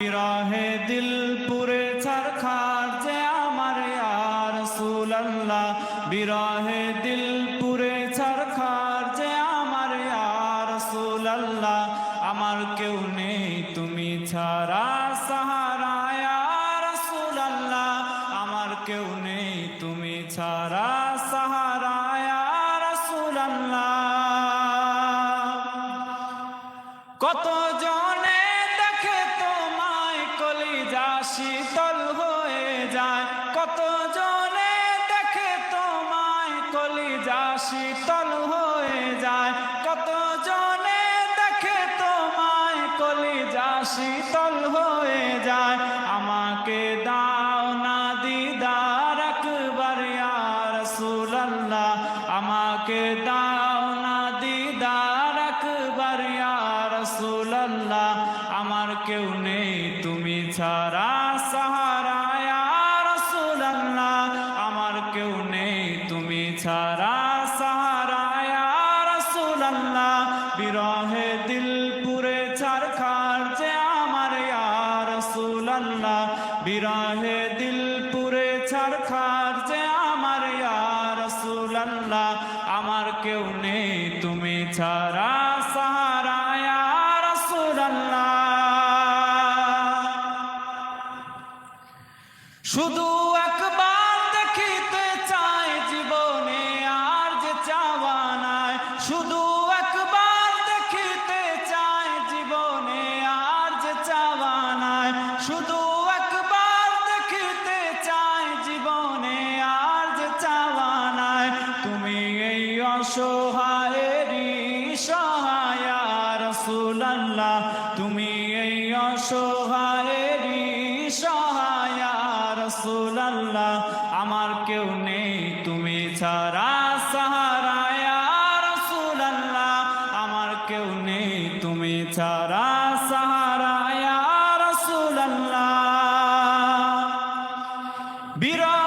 বিরহে দিল পুরে ছারখার যে আমার ইয়ার সুলাল্লাহ। বিরহে দিল পুরে ছারখার যে আমার ইয়ার সুলাল্লাহ। আমার কেউ নেই তুমি ছাড়া সাহারা ইয়ার সুলাল্লাহ। আমার কেউ নেই তুমি ছাড়া সাহারা ইয়ার সুলাল্লাহ। কত শীতল হয়ে যায়। কত জনে দেখে তোমায় কলিজা শীতল হয়ে যায়। আমাকে দাও না দিদার একবার ইয়া রাসূলুল্লাহ। আমাকে দাও না দিদার একবার ইয়া রাসূলুল্লাহ। আমার কেউ নেই, তুমি ছাড়া সাহারা ইয়া রাসূলুল্লাহ। আমার কেউ নেই, তুমি ছাড়া পুরে ছারখার যে আমার ইয়া রাসূলুল্লাহ। আমার কেউ নেই, তুমি ছাড়া সাহারা ইয়া রাসূলুল্লাহ। শুধু একবার দেখিতে চাই জীবনে আর যে চাওয়া নাই। শুধু একবার দেখিতে চাই জীবনে আর যে চাওয়া নাই। শুধু তুমি এই অসহায়েরই সহায় রসুল্লাহ তুমি এই অসহায়েরই সহায় রসুল্লাহ আমার কেউ নেই তুমি ছাড়া সাহারায় রসুল্লাহ আমার কেউ নেই তুমি ছাড়া সাহারায় রসুল্লাহ বিরহে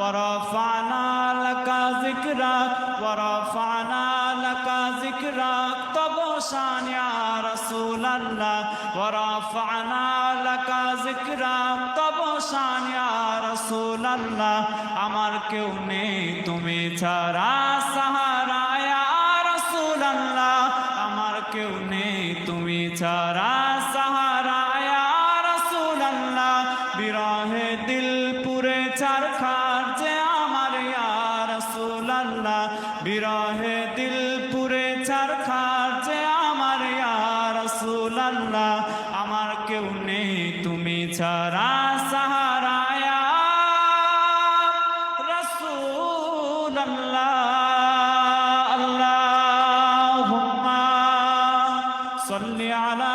ওরফানা লাকা জিকরাক ওরফানা লাকা জিকরাক তব শান ইয়া রাসূলুল্লাহ ওরফানা লাকা জিকরাক তব শান ইয়া রাসূলুল্লাহ আমার কেউ নেই তুমি ছাড়া সাহারা। ইয়া রাসূলুল্লাহ, আমার কেউ নেই তুমি ছাড়া রাসূলুল্লাহ বিরহে দিল পুরে ছারখার যে আমার, ইয়া রাসূলুল্লাহ, আমার কেউ নেই, তুমি ছাড়া সাহারা, ইয়া রাসূলুল্লাহ, আল্লাহুম্মা সাল্লি আলা